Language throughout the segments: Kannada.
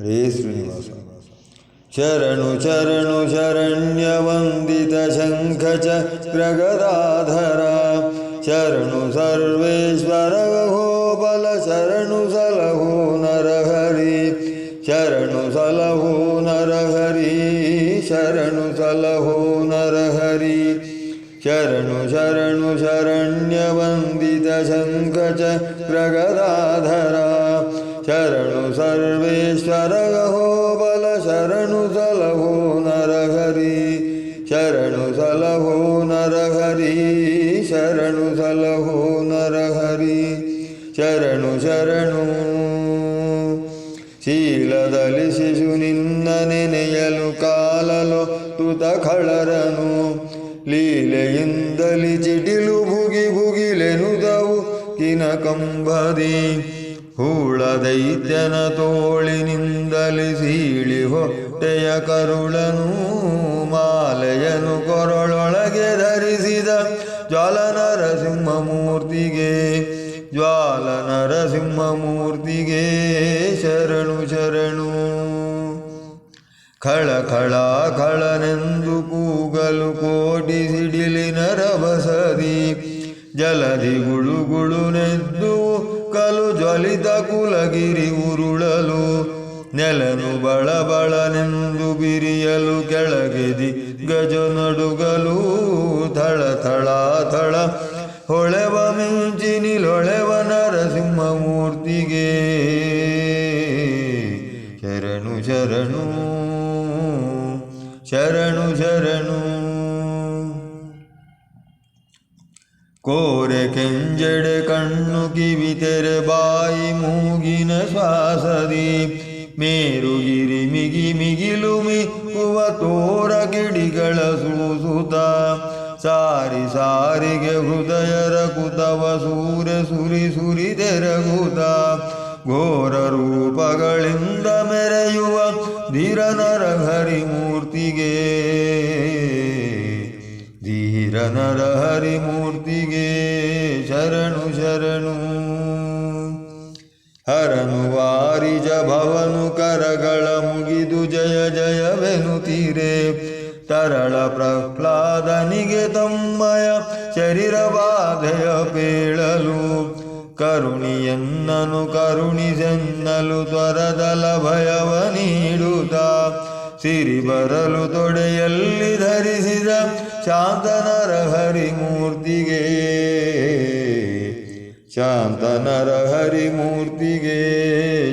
हरे श्री शरणुशरणुशरण्यवन्दितशङ्ख च जगदाधरा शरणु सलहो नरहरि। शरणुसलहो नरहरि शरणु सलहो नरहरि। हरि शरणु च जगदाधरा सर्वे ಶಂಖ ಚಕ್ರಗದಾಧರ ಶರಣು ಸರ್ವೇಶ್ವರ ಗಹೋಬಲ ಶರಣು ಸಲಹೋ ನರಹರಿ, ಶರಣು ಸಲಹೋ ನರಹರಿ, ಶರಣು ಸಲಹೋ ನರಹರಿ, ಶರಣು ಶರಣು. ಶೀಲದಲ್ಲಿ ಶಿಶು ನಿನ್ನ ನೆನೆಯಲು ಕಾಲಲು ತುತ ಖಳರನು, ಲೀಲೆಯಿಂದಲಿ ಚಿಟಿಲು ಭುಗಿ ಭುಗಿಲೆನುದವು ಕಿನ ಕಂಬದಿ ಹೂಳ ದೈತ್ಯನ ತೋಳಿನಿಂದಲಿ ಸೀಳಿ ಹೊಟ್ಟೆಯ ಕರುಳನು ಮಾಲೆಯನು ಕೊರಳೊಳಗೆ ಧರಿಸಿದ ಜ್ವಾಲ ನರಸಿಂಹ ಮೂರ್ತಿಗೆ ಜ್ವಾಲ ನರಸಿಂಹ ಮೂರ್ತಿಗೆ ಶರಣು ಶರಣು. ಖಳ ಖಳ ಖಳನೆಂದು ಕೂಗಲು ಕೋಟಿ ಸಿಡಿಲಿನ ರಭಸದಿ, ಜಲದಿ ಗುಳುಗುಳು ಗುಳು ನೆದ್ದು ಕಲು ಜ್ವಲಿತ ಕುಲಗಿರಿ ಉರುಳಲು, ನೆಲನು ಬಳ ಬಳನೆಂದು ಬಿರಿಯಲು ಕೆಳಗೆದಿ ಗಜ ನಡುಗಲು ಥಳ ಥಳ ಥಳ. ಹೊಳೆವ ಮಿಂಚಿನಿಲೊಳೆವ ನರಸಿಂಹ ಮೂರ್ತಿಗೆ ಶರಣು ಶರಣು ಶರಣು ಶರಣು. ಕೋರೆ ಕೆಂಜಡೆ ಕಣ್ಣು ಕಿವಿ ತೆರೆ ಬಾಯಿ ಮೂಗಿನ ಶ್ವಾಸದಿ. ಮೇರುಗಿರಿ ಮಿಗಿ ಮಿಗಿಲು ಮಿಕ್ಕುವ ತೋರ ಗಿಡಿಗಳ ಸೂಸುತ ಸಾರಿ ಸಾರಿಗೆ ಹೃದಯರ ಕುತವ ಸೂರ್ಯ ಸುರಿ ಸುರಿ ತೆರಗುತ್ತ ಘೋರ ರೂಪಗಳಿಂದ ಮೆರೆಯುವ ಧೀರ ನರಹರಿ ಮೂರ್ತಿಗೆ ಹರಿಮೂರ್ತಿಗೆ ಶರಣು ಶರಣು. ಹರನು ವಾರಿಜ ಭವನು ಕರಗಳ ಮುಗಿದು ಜಯ ಜಯವೆನುತ್ತೀರೆ ತರಳ ಪ್ರಹ್ಲಾದನಿಗೆ ತಮ್ಮಯ ಶರೀರ ಬಾಧೆಯ ಪೇಳಲು ಕರುಣಿಯನ್ನನು ಕರುಣಿಸೆನ್ನಲು ತ್ವರದಲ ಭಯವ ನೀಡುತ್ತ. ಸಿರಿ ಬರಲು ತೊಡೆಯಲ್ಲಿ ಧರಿಸಿದ ಶಾಂತನರ ಹರಿ ಮೂರ್ತಿಗೆ ಶಾಂತನರ ಹರಿ ಮೂರ್ತಿಗೆ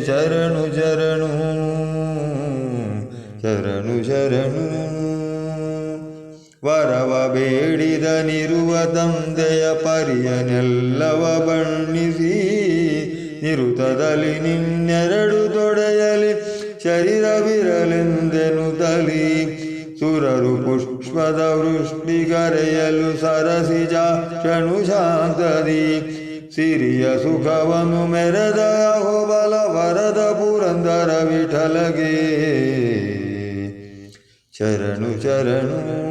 ಶರಣು ಶರಣು ಶರಣು ಶರಣು. ವರವ ಬೇಡಿದ ನಿರುವ ತಂದೆಯ ಪರಿಯನೆಲ್ಲವ ಬಣ್ಣಿಸಿ, ನಿರುತದಲ್ಲಿ ನಿನ್ನೆರಡು ಶರೀರವಿರಲೆಂದೆನು ತಲಿ ಸುರರು ಪುಷ್ಪದ ವೃಷ್ಟಿಗರೆಯಲು ಸರಸಿಜ ಕ್ಷಣು ಶಾಂತದಿ. ಸಿರಿಯ ಸುಖವನ್ನು ಮೆರೆದ ಹೋಬಲ ವರದ ಪುರಂದರ ವಿಠಲಗೆ. ಚರಣು ಚರಣು.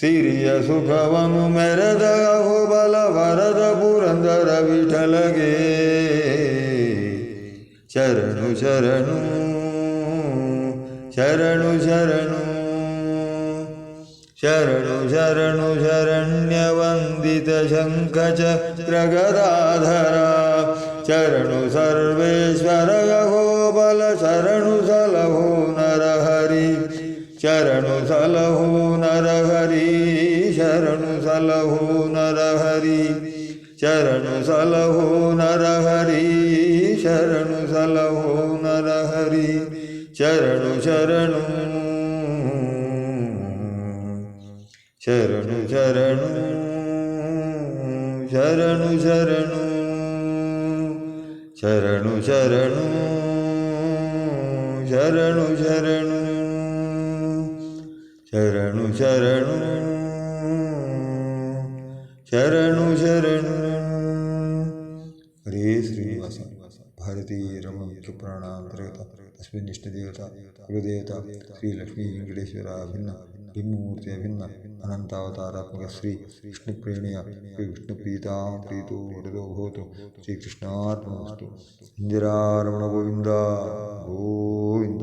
ಸಿರಿಯ ಸುಖವನ್ನು ಮೆರೆದ ಹೋಬಲ ವರದ ಪುರಂದರ ವಿಠಲಗೆ. शरणु शरण शरणु शरणु शरणु शरणु शरण्यवन्दितशङ्खचक्रगदाधरा शरणु सर्वेश्वर नर शरणु सलहो नरहरि शरणु सलहो नरहरि शरणु सलहो नरहरि। ಸಲಹೋ ನರಹರಿ ಶರಣು ಸಲಹೋ ನರಹರಿ ಶರಣು ಸಲಹೋ ನರಹರಿ ಶರಣು ಶರಣು ಶರಣು ಶರಣು ಶರಣು ಶರಣು ಶರಣು ಶರಣು ಶರಣು ಶರಣು चरणु चरणु। हरे श्री भारतीय रमण प्राणांतर्गत अस्मिन् इष्टदेवता कुलदेवता, श्रीलक्ष्मी वेङ्कटेश्वरा भिन्न भिन्नमूर्ति भिन्न, अनन्तावतारात्मक श्री विष्णुप्रेणय श्रीविष्णुप्रीता प्रीतो वरदो भवतु। श्रीकृष्णात्मस्तु इन्दिरारमणगोविन्द गोविन्द।